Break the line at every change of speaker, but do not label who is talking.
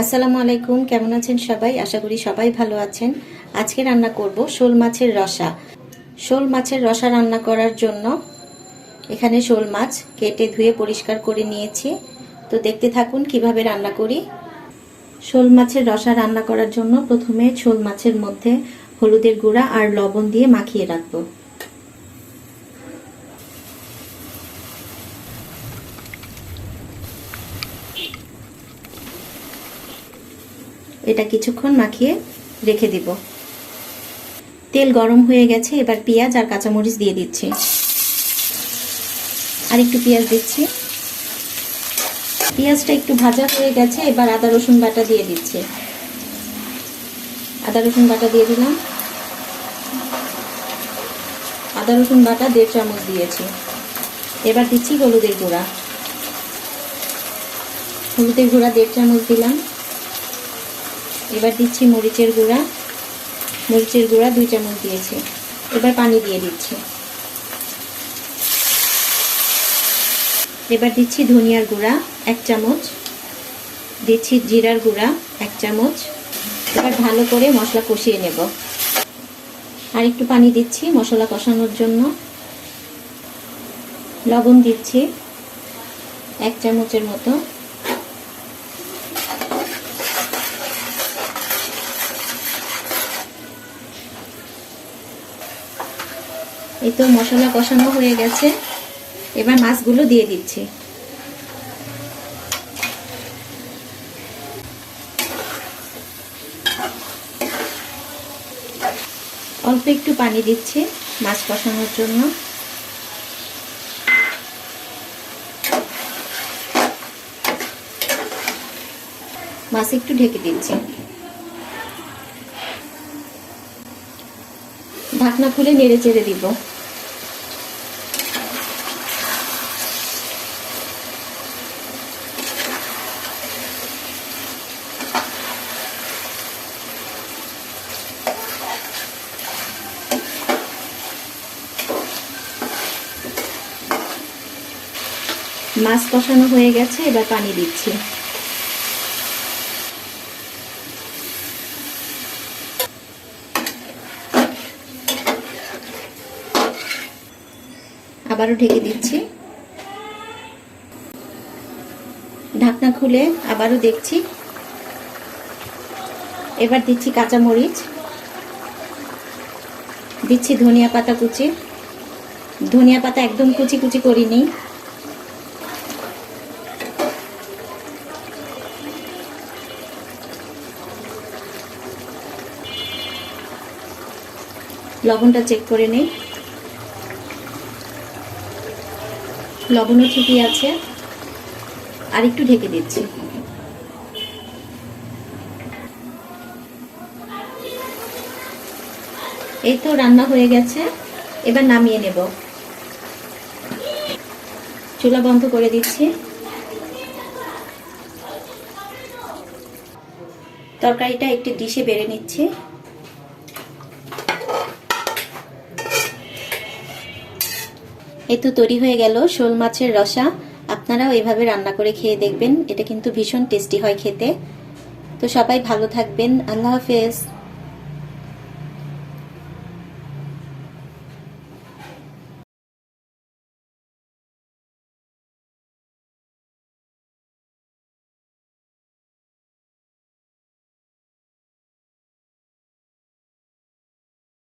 আসসালামু আলাইকুম, কেমন আছেন সবাই? আশা করি সবাই ভালো আছেন। আজকে রান্না করব শোল মাছের রসা। শোল মাছের রসা রান্না করার জন্য এখানে শোল মাছ কেটে ধুয়ে পরিষ্কার করে নিয়েছি। তো দেখতে থাকুন কীভাবে রান্না করি। শোল মাছের রসা রান্না করার জন্য প্রথমে শোল মাছের মধ্যে হলুদের গুঁড়া আর লবণ দিয়ে মাখিয়ে রাখব। এটা কিছুক্ষণ মাখিয়ে রেখে দিব। তেল গরম হয়ে গেছে, এবার পেঁয়াজ আর কাঁচামরিচ দিয়ে দিচ্ছি। আর একটু পেঁয়াজ দিচ্ছি। পেঁয়াজটা একটু ভাজা হয়ে গেছে, এবার আদা, রসুন বাটা দিয়ে দিচ্ছি। আদা, রসুন বাটা দিয়ে দিলাম। আদা, রসুন বাটা দেড় চামচ দিয়েছি। এবার দিচ্ছি হলুদের গুঁড়া। হলুদের গুঁড়া দেড় চামচ দিলাম। এবার দিচ্ছি মরিচের গুঁড়া। মরিচের গুঁড়া দুই চামচ দিয়েছি। এবার পানি দিয়ে দিচ্ছি। এবার দিচ্ছি ধনিয়ার গুঁড়া এক চামচ। দিচ্ছি জিরার গুঁড়া এক চামচ। এবার ভালো করে মশলা কষিয়ে নেব। আর একটু পানি দিচ্ছি মশলা কষানোর জন্য। লবণ দিচ্ছি এক চামচের মতো। এই তো মশলা কষানো হয়ে গেছে। এবার মাছগুলো দিয়ে দিচ্ছি। অল্প একটু পানি দিচ্ছি মাছ কষানোর জন্য। মাছ একটু ঢেকে দিচ্ছি। ঢাকনা খুলে নেড়ে চেড়ে দিব। মাছ কষানো হয়ে গেছে এবার পানি দিচ্ছি। আবারও ঢেকে দিচ্ছি। ঢাকনা খুলে আবারও দেখছি। এবার দিচ্ছি কাঁচা মরিচ দিচ্ছি ধনিয়া পাতা কুচি। ধনিয়া পাতা একদম কুচি কুচি করিনি। লবণটা চেক করে নেই। লবণও ঠিকই আছে। আর একটু ঢেকে দিচ্ছি। এই তো রান্না হয়ে গেছে। এবার নামিয়ে নেব। চুলা বন্ধ করে দিচ্ছি। তরকারিটা একটি ডিশে বেড়ে নিচ্ছি। এই তো তৈরি হয়ে গেল শোল মাছের রসা। আপনারাও এভাবে রান্না করে খেয়ে দেখবেন, এটা কিন্তু ভীষণ টেস্টি হয় খেতে। তো সবাই ভালো থাকবেন, আল্লাহ হাফেজ।